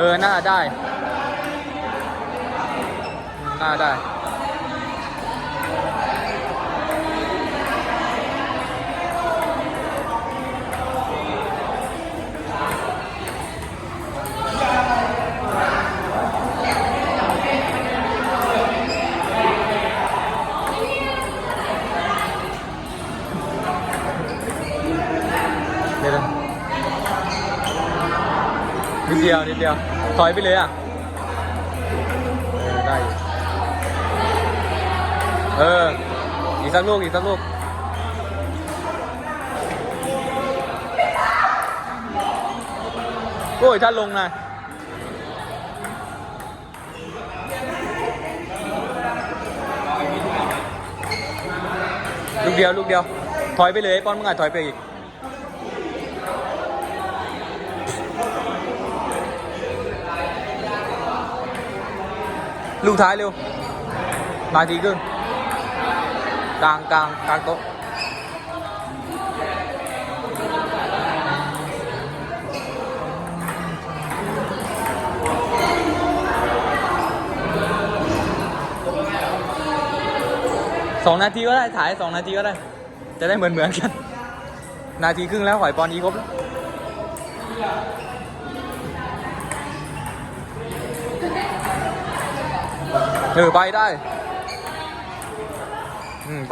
เออ น่าได้ น่าได้ เดี๋ยวน นิดเดียวนิดเดียว ถอยไปเลยอะ เออ ได้ เออ อีกสักลูก อีกสักลูก โอ้ยถ้าลงนะลูกเดียว ลูกเดียว ถอยไปเลยป้อนมึงอะถอยไปอีก ลูกท้ายเร็วนาทีครึ่งกลางกลางกลางโต๊ะสองนาทีก็ได้ถ่ายสองนาทีก็ได้ จะได้เหมือนเหมือนกัน นาทีครึ่งแล้วหอยปอนอีครบแล้ว เออใบได้ อืม